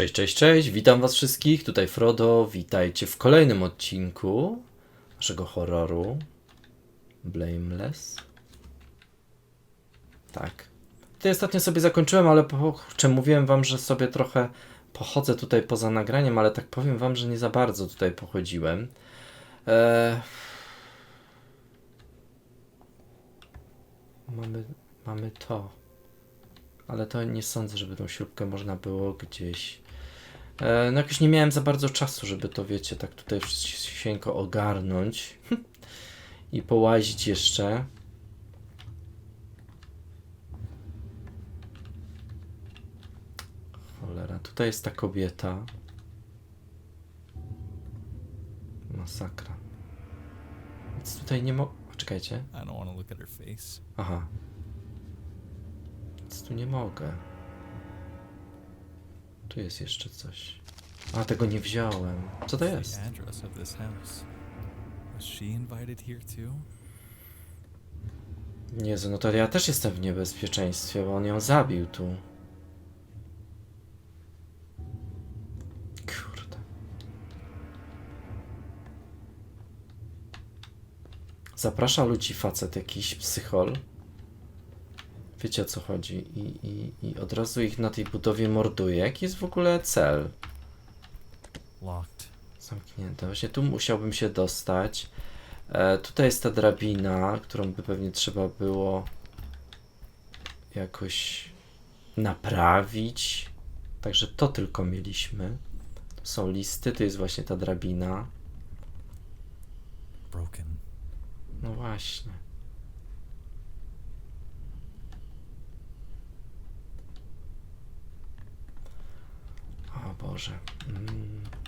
Cześć, cześć, cześć, witam was wszystkich, tutaj Frodo, witajcie w kolejnym odcinku naszego horroru Blameless. Tak. Tutaj ostatnio sobie zakończyłem, ale czym mówiłem wam, że sobie trochę pochodzę tutaj poza nagraniem, ale tak powiem wam, że nie za bardzo tutaj pochodziłem. Eee... Mamy, mamy to. Ale to nie sądzę, żeby tą śrubkę można było gdzieś. E, no jakoś nie miałem za bardzo czasu, żeby to wiecie, tak tutaj wszystko ogarnąć i połazić jeszcze. Cholera, tutaj jest ta kobieta. Masakra. Nic tutaj nie mo... Czekajcie. Aha. Nic tu nie mogę. Tu jest jeszcze coś. A, tego nie wziąłem. Co to jest? Jezu, no to ja też jestem w niebezpieczeństwie, bo on ją zabił tu. Kurde. Zaprasza ludzi facet jakiś psychol. Wiecie o co chodzi. I, i, I od razu ich na tej budowie morduje. Jaki jest w ogóle cel? Locked. Zamknięte. Właśnie tu musiałbym się dostać. E, tutaj jest ta drabina, którą by pewnie trzeba było jakoś naprawić. Także to tylko mieliśmy. Tu są listy, tu jest właśnie ta drabina. Broken. No właśnie. O Boże. Mm.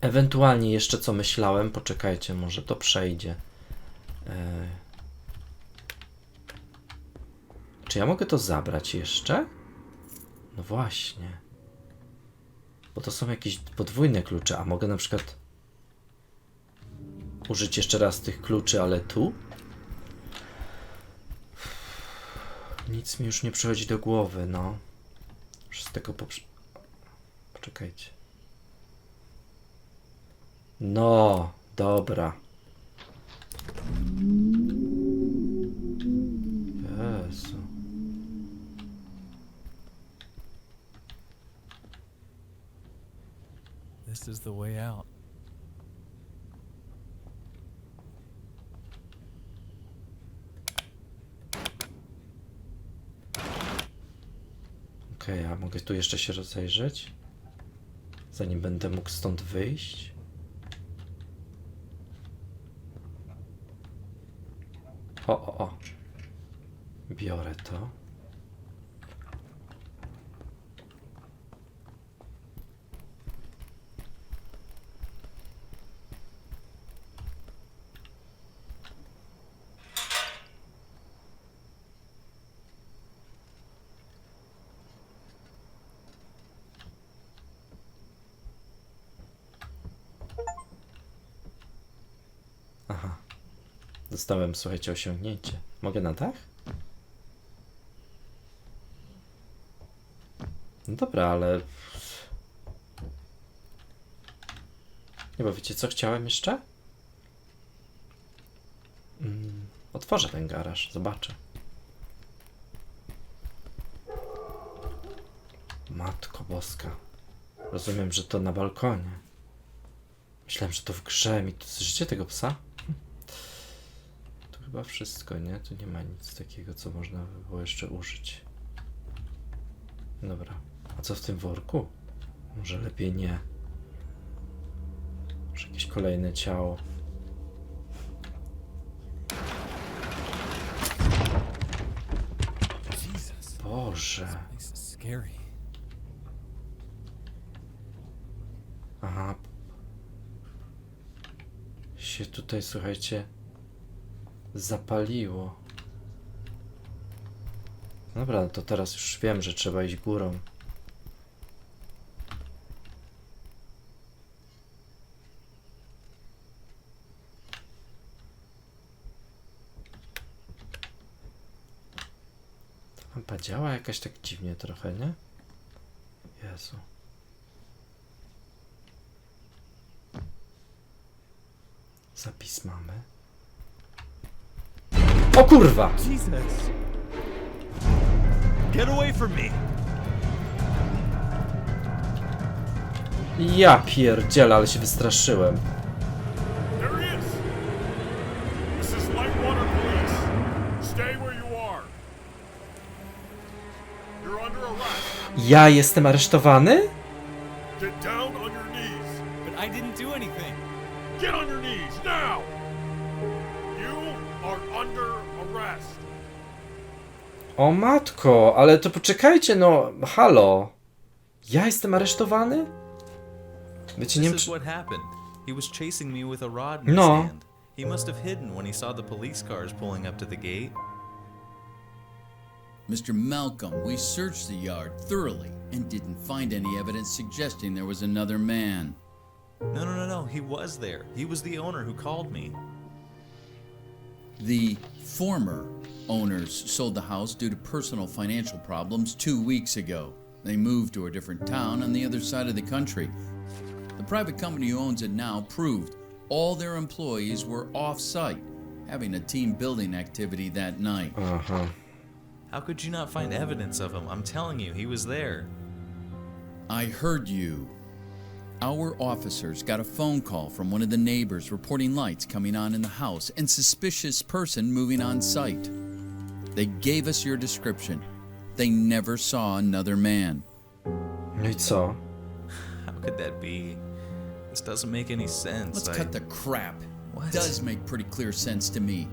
Ewentualnie jeszcze co myślałem, poczekajcie, może to przejdzie. E... Czy ja mogę to zabrać jeszcze? No właśnie. Bo to są jakieś podwójne klucze, a mogę na przykład użyć jeszcze raz tych kluczy, ale tu? Nic mi już nie przychodzi do głowy, no. Już z tego poprze... Poczekajcie. No, dobra. Jezu. This is the way out. Okej, a mogę tu jeszcze się rozejrzeć? Zanim będę mógł stąd wyjść? O, o, o. Biorę to. Aha. Dostałem, słuchajcie, osiągnięcie. Mogę na dach? No dobra, ale... Nie, bo wiecie co chciałem jeszcze? Mm, otworzę ten garaż, zobaczę. Matko boska. Rozumiem, że to na balkonie. Myślałem, że to w grze mi. To życie tego psa? Chyba wszystko, nie? Tu nie ma nic takiego, co można by było jeszcze użyć. Dobra. A co w tym worku? Może lepiej nie. Może jakieś kolejne ciało. Boże. Aha. Się tutaj, słuchajcie, zapaliło. Dobra, no to teraz już wiem, że trzeba iść górą. Ta lampa działa jakaś tak dziwnie trochę, nie? Jezu. Zapis mamy. O kurwa! Jesus! Get away from me! Ja pierdzielę, ale się wystraszyłem. There he is! This is Lightwater Police. Stay where you are. You're under arrest. Ja jestem aresztowany? Get down on your knees. But I didn't do anything! Get on your knees now! O matko, ale to poczekajcie, no, halo. Ja jestem aresztowany? Wiecie, nie This wiem, is czy... what happened. He was chasing me with a rod in his No. hand. He must have hidden when he saw the police cars pulling up to the gate. Mr. Malcolm, we searched the yard thoroughly and didn't find any evidence suggesting there was another man. No, no, no, no. He was there. He was the owner who called me. The former owners sold the house due to personal financial problems two weeks ago. They moved to a different town on the other side of the country. The private company who owns it now proved all their employees were off site, having a team building activity that night. Uh huh. How could you not find evidence of him? I'm telling you, he was there. I heard you. Our officers got a phone call from one of the neighbors reporting lights coming on in the house and suspicious person moving on site. They gave us your description. They never saw another man. No i co? How could that be? This doesn't make any sense. Let's I- cut the crap. What? Does make pretty clear sense to me.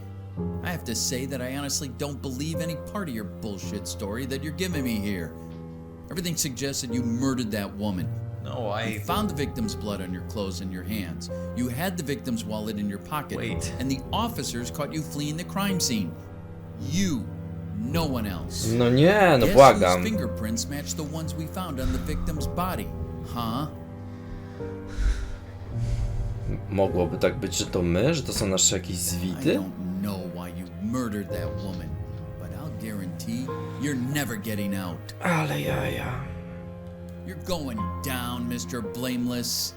I have to say that I honestly don't believe any part of your bullshit story that you're giving me here. Everything suggests that you murdered that woman. No, I. You found the victim's blood on your clothes and your hands. You had the victim's wallet in your pocket. Wait. And the officers caught you fleeing the crime scene. You, no one else. No nie, no Guess błagam. whose fingerprints match the ones we found on the victim's body? Huh? Mogłoby tak być, że to my, że to są nasze jakieś I don't know why you murdered that woman, but I'll guarantee you're never getting out. Ale jaja. You're going down, Mr. Blameless.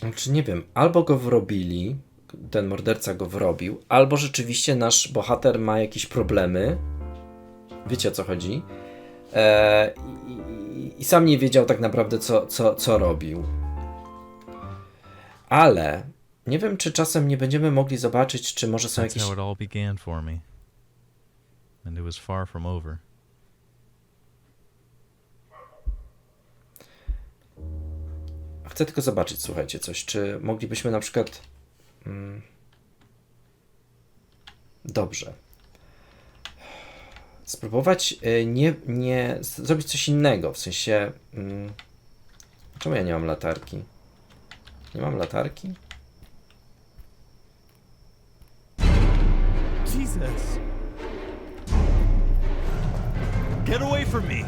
Znaczy nie wiem, albo go wrobili, ten morderca go wrobił, albo rzeczywiście nasz bohater ma jakieś problemy. Wiecie o co chodzi? E, i, i, I sam nie wiedział tak naprawdę, co, co, co robił. Ale nie wiem, czy czasem nie będziemy mogli zobaczyć, czy może są jakieś. Chcę tylko zobaczyć, słuchajcie, coś. Czy moglibyśmy na przykład. Mm, dobrze. Spróbować y, nie, nie zrobić coś innego. W sensie. Mm, czemu ja nie mam latarki? Nie mam latarki? Jesus! Get away from me!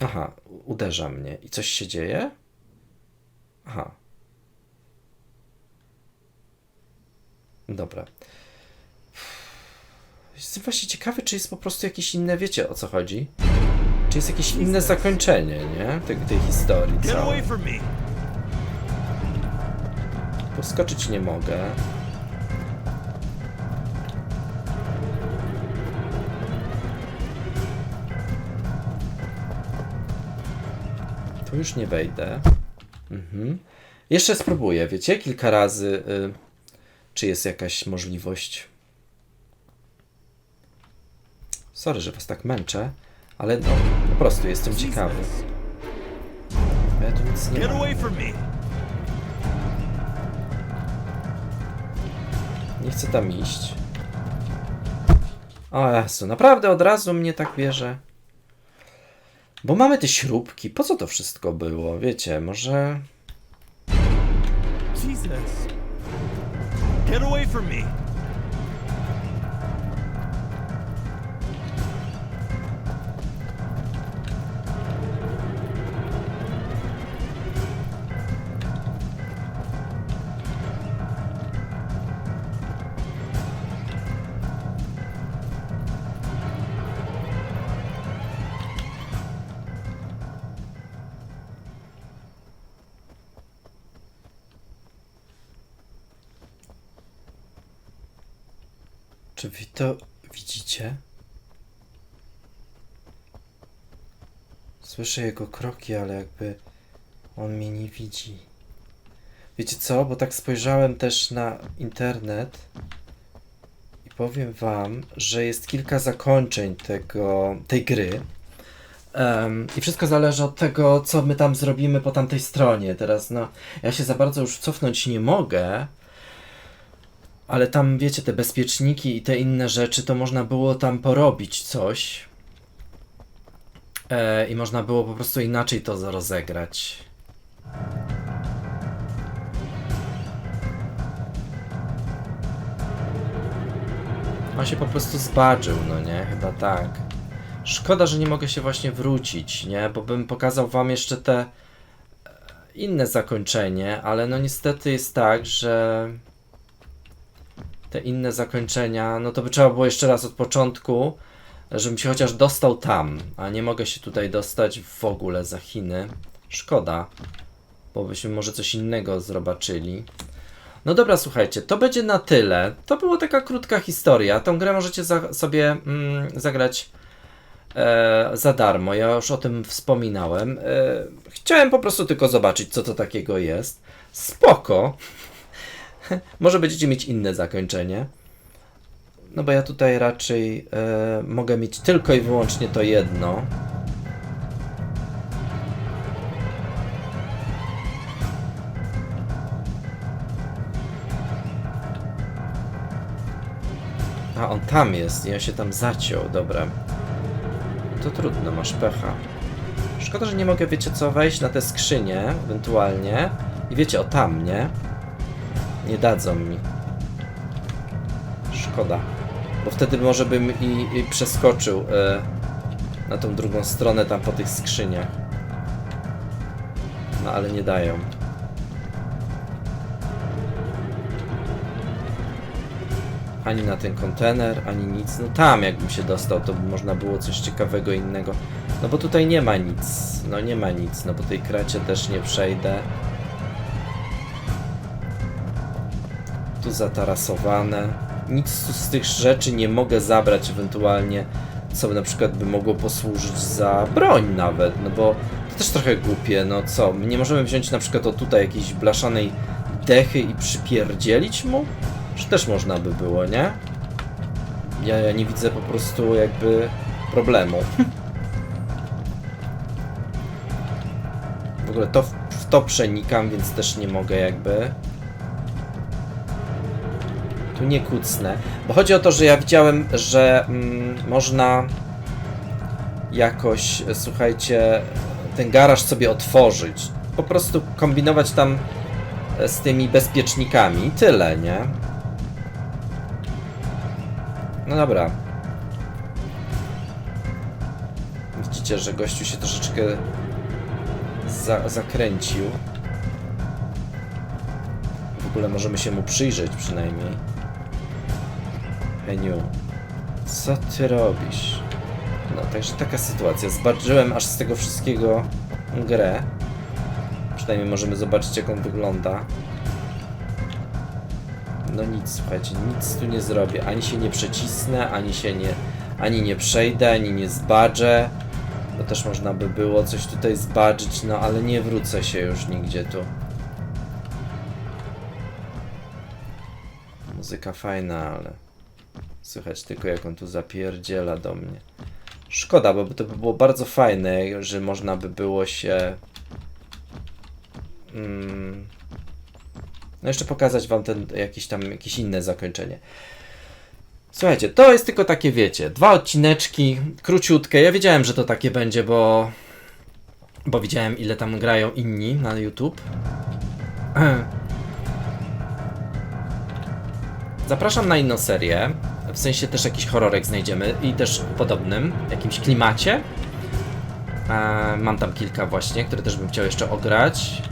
Aha, uderza mnie. I coś się dzieje? Aha. Dobra. Jestem właśnie ciekawy, czy jest po prostu jakieś inne, wiecie o co chodzi? Czy jest jakieś inne zakończenie, nie? Tej, tej historii całej. Poskoczyć nie mogę. Tu już nie wejdę. Mhm. Jeszcze spróbuję, wiecie, kilka razy, y, czy jest jakaś możliwość. Sorry, że was tak męczę, ale no, po prostu jestem ciekawy. Bo Ja tu nic nie Get mam. away from me! Nie chcę tam iść. O Jezu, naprawdę od razu mnie tak bierze. Bo mamy te śrubki. Po co to wszystko było? Wiecie, może... Jesus! Get away from me! Czy wy to widzicie? Słyszę jego kroki, ale jakby on mnie nie widzi. Wiecie co? Bo tak spojrzałem też na internet i powiem wam, że jest kilka zakończeń tego, tej gry. Em, I wszystko zależy od tego, co my tam zrobimy po tamtej stronie. Teraz, no, ja się za bardzo już cofnąć nie mogę, ale tam, wiecie, te bezpieczniki i te inne rzeczy, to można było tam porobić coś. E, I można było po prostu inaczej to rozegrać. On się po prostu zbadżył, no nie? Chyba tak. Szkoda, że nie mogę się właśnie wrócić, nie? Bo bym pokazał wam jeszcze te e, inne zakończenie, ale no niestety jest tak, że te inne zakończenia, no to by trzeba było jeszcze raz od początku, żebym się chociaż dostał tam, a nie mogę się tutaj dostać w ogóle za Chiny. Szkoda, bo byśmy może coś innego zobaczyli. No dobra, słuchajcie, to będzie na tyle. To była taka krótka historia. Tą grę możecie za, sobie mm, zagrać e, za darmo. Ja już o tym wspominałem. E, chciałem po prostu tylko zobaczyć, co to takiego jest. Spoko. Może będziecie mieć inne zakończenie. No bo ja tutaj raczej e, mogę mieć tylko i wyłącznie to jedno. A on tam jest i on się tam zaciął, dobra. To trudno, masz pecha. Szkoda, że nie mogę, wiecie co, wejść na te skrzynie, ewentualnie. I wiecie, o tam, nie? Nie dadzą mi. Szkoda. Bo wtedy może bym i, i przeskoczył e, na tą drugą stronę tam po tych skrzyniach. No ale nie dają. Ani na ten kontener, ani nic. No tam jakbym się dostał, to by można było coś ciekawego innego. No bo tutaj nie ma nic. No nie ma nic. No po tej kracie też nie przejdę. Tu zatarasowane. Nic z tych rzeczy nie mogę zabrać ewentualnie, co na przykład by mogło posłużyć za broń nawet, no bo to też trochę głupie, no co, nie możemy wziąć na przykład o tutaj jakiejś blaszanej dechy i przypierdzielić mu? Czy też można by było, nie? Ja, ja nie widzę po prostu jakby problemu. W ogóle to w to przenikam, więc też nie mogę jakby tu nie kucnę. Bo chodzi o to, że ja widziałem, że mm, można jakoś, słuchajcie, ten garaż sobie otworzyć. Po prostu kombinować tam e, z tymi bezpiecznikami tyle, nie? No dobra. Widzicie, że gościu się troszeczkę za zakręcił. W ogóle możemy się mu przyjrzeć przynajmniej. Heniu, co ty robisz? No, także taka sytuacja. Zbadżyłem aż z tego wszystkiego grę. Przynajmniej możemy zobaczyć, jak on wygląda. No nic, słuchajcie, nic tu nie zrobię. Ani się nie przecisnę, ani się nie... Ani nie przejdę, ani nie zbadżę. Bo też można by było coś tutaj zbadżyć, no ale nie wrócę się już nigdzie tu. Muzyka fajna, ale... Słychać tylko jak on tu zapierdziela do mnie. Szkoda, bo to by było bardzo fajne, że można by było się... Mm, no jeszcze pokazać wam ten jakieś tam, jakieś inne zakończenie. Słuchajcie, to jest tylko takie, wiecie, dwa odcineczki, króciutkie. Ja wiedziałem, że to takie będzie, bo... Bo widziałem, ile tam grają inni na YouTube. Zapraszam na inną serię w sensie też jakiś horrorek znajdziemy i też w podobnym jakimś klimacie. Mam tam kilka właśnie, które też bym chciał jeszcze ograć.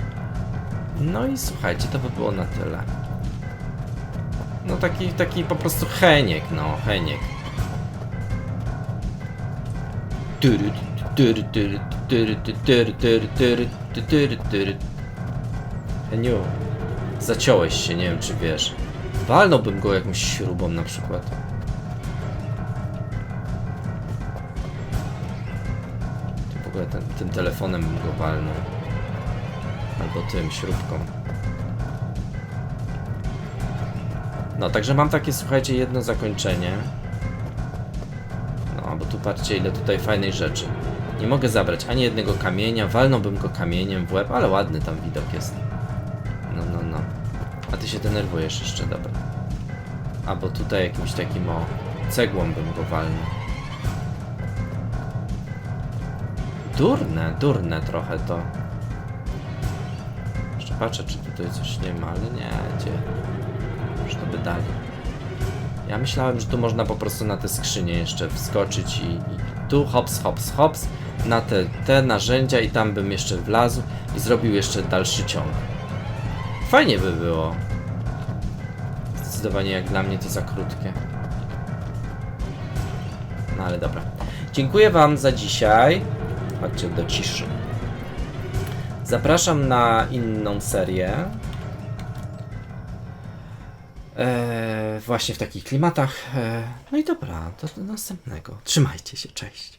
No i słuchajcie, to by było na tyle. No taki, taki po prostu heniek, no heniek. Heniu, zaciąłeś się, nie wiem czy wiesz. Walnąłbym go jakąś śrubą na przykład. Ten, tym telefonem go. Albo tym, śrubką. No, także mam takie, słuchajcie, jedno zakończenie. No, bo tu patrzcie, ile tutaj fajnej rzeczy. Nie mogę zabrać ani jednego kamienia, walnąłbym go kamieniem w łeb, ale ładny tam widok jest. No, no, no. A ty się denerwujesz jeszcze, dobra. Albo tutaj jakimś takim, o, cegłą bym go walnął. Durne, durne trochę to. Jeszcze patrzę, czy tutaj coś nie ma, ale nie, gdzie? Już to by dali. Ja myślałem, że tu można po prostu na te skrzynie jeszcze wskoczyć i, i tu hops, hops, hops, na te, te narzędzia i tam bym jeszcze wlazł i zrobił jeszcze dalszy ciąg. Fajnie by było. Zdecydowanie jak dla mnie to za krótkie. No ale dobra. Dziękuję Wam za dzisiaj. Chodźcie do ciszy. Zapraszam na inną serię. Eee, właśnie w takich klimatach. Eee, no i dobra, to do następnego. Trzymajcie się, cześć.